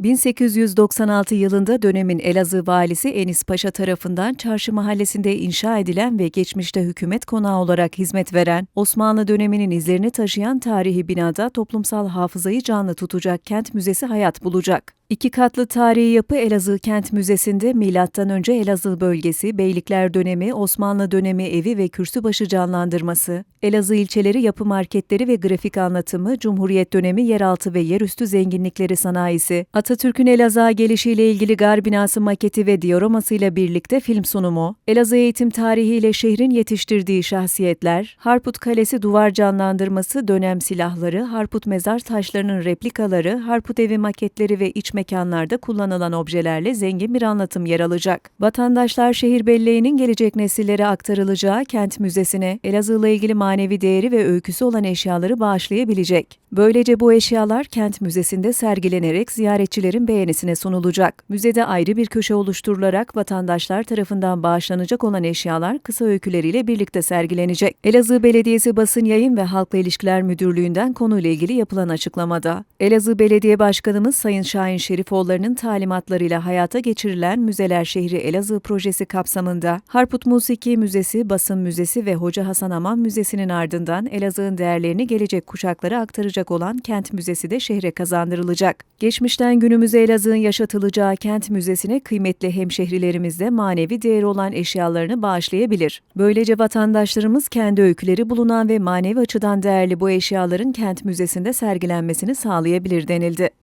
1896 yılında dönemin Elazığ valisi Enis Paşa tarafından Çarşı Mahallesi'nde inşa edilen ve geçmişte hükümet konağı olarak hizmet veren, Osmanlı döneminin izlerini taşıyan tarihi binada toplumsal hafızayı canlı tutacak kent müzesi hayat bulacak. İki katlı tarihi yapı Elazığ Kent Müzesi'nde M.Ö. Elazığ bölgesi, Beylikler dönemi, Osmanlı dönemi evi ve kürsübaşı canlandırması, Elazığ ilçeleri yapı marketleri ve grafik anlatımı, Cumhuriyet dönemi yeraltı ve yerüstü zenginlikleri sanayisi, Atatürk'ün Elazığ'a gelişiyle ilgili gar binası maketi ve dioramasıyla birlikte film sunumu, Elazığ eğitim tarihiyle şehrin yetiştirdiği şahsiyetler, Harput Kalesi duvar canlandırması, dönem silahları, Harput mezar taşlarının replikaları, Harput evi maketleri ve iç mekanlarda kullanılan objelerle zengin bir anlatım yer alacak. Vatandaşlar şehir belleğinin gelecek nesillere aktarılacağı kent müzesine Elazığ'la ilgili manevi değeri ve öyküsü olan eşyaları bağışlayabilecek. Böylece bu eşyalar kent müzesinde sergilenerek ziyaretçilerin beğenisine sunulacak. Müzede ayrı bir köşe oluşturularak vatandaşlar tarafından bağışlanacak olan eşyalar kısa öyküleriyle birlikte sergilenecek. Elazığ Belediyesi Basın Yayın ve Halkla İlişkiler Müdürlüğü'nden konuyla ilgili yapılan açıklamada, Elazığ Belediye Başkanımız Sayın Şahin Şerifoğulları'nın talimatlarıyla hayata geçirilen Müzeler Şehri Elazığ projesi kapsamında Harput Musiki Müzesi, Basın Müzesi ve Hoca Hasan Aman Müzesi'nin ardından Elazığ'ın değerlerini gelecek kuşaklara aktaracak olan Kent Müzesi de şehre kazandırılacak. Geçmişten günümüze Elazığ'ın yaşatılacağı Kent Müzesi'ne kıymetli hemşehrilerimiz de manevi değeri olan eşyalarını bağışlayabilir. Böylece vatandaşlarımız kendi öyküleri bulunan ve manevi açıdan değerli bu eşyaların Kent Müzesi'nde sergilenmesini sağlayabilir denildi.